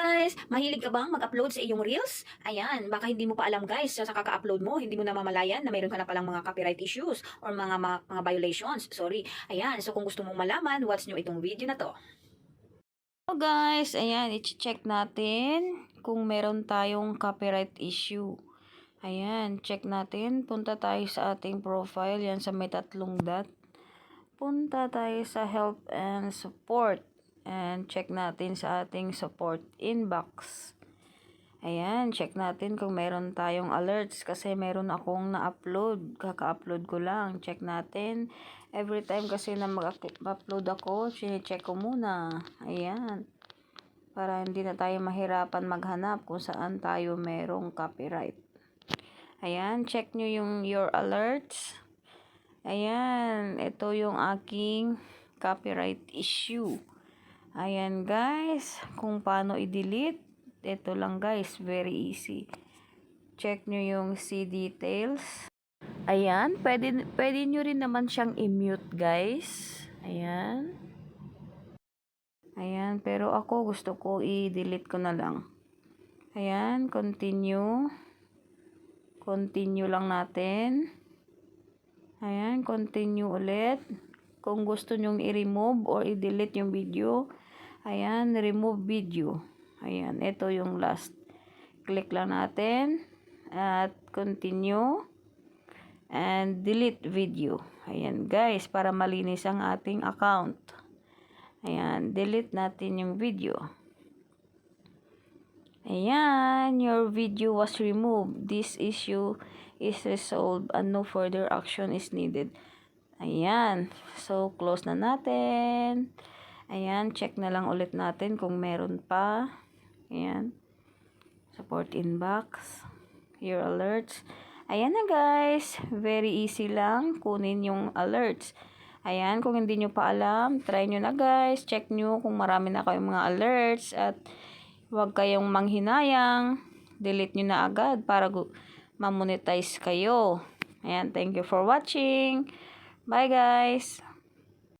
Guys, mahilig ka bang mag-upload sa iyong reels? Ayan, baka hindi mo pa alam guys, sa kaka-upload mo, hindi mo namamalayan na mayroon ka na palang mga copyright issues or mga, mga, mga violations. Sorry. Ayan, so kung gusto mong malaman, watch nyo itong video na to. So guys, ayan, i-check natin kung meron tayong copyright issue. Ayan, check natin. Punta tayo sa ating profile. Yan sa may tatlong dot. Punta tayo sa help and support. And check natin sa ating support inbox. Ayan, check natin kung meron tayong alerts kasi meron akong na-upload. Kaka-upload ko lang. Check natin. Every time kasi na mag-upload ako, check ko muna. Ayan. Para hindi na tayo mahirapan maghanap kung saan tayo merong copyright. Ayan, check nyo yung your alerts. Ayan, ito yung aking copyright issue. Ayan guys, kung paano i-delete. Ito lang guys, very easy. Check nyo yung see details. Ayan, pwede, pwede nyo rin naman siyang i-mute guys. Ayan. Ayan, pero ako gusto ko i-delete ko na lang. Ayan, continue. Continue lang natin. Ayan, continue ulit. Kung gusto nyong i-remove or i-delete yung video, ayan, remove video. Ayan, ito yung last. Click lang natin at continue and delete video. Ayan guys, para malinis ang ating account. Ayan, delete natin yung video. Ayan, your video was removed. This issue is resolved and no further action is needed. Ayan, so close na natin. Ayan, check na lang ulit natin kung meron pa. Ayan, support inbox, your alerts. Ayan na guys, very easy lang kunin yung alerts. Ayan, kung hindi nyo pa alam, try nyo na guys. Check nyo kung marami na kayong mga alerts at huwag kayong manghinayang. Delete nyo na agad para mamonetize kayo. Ayan, thank you for watching. Bye guys!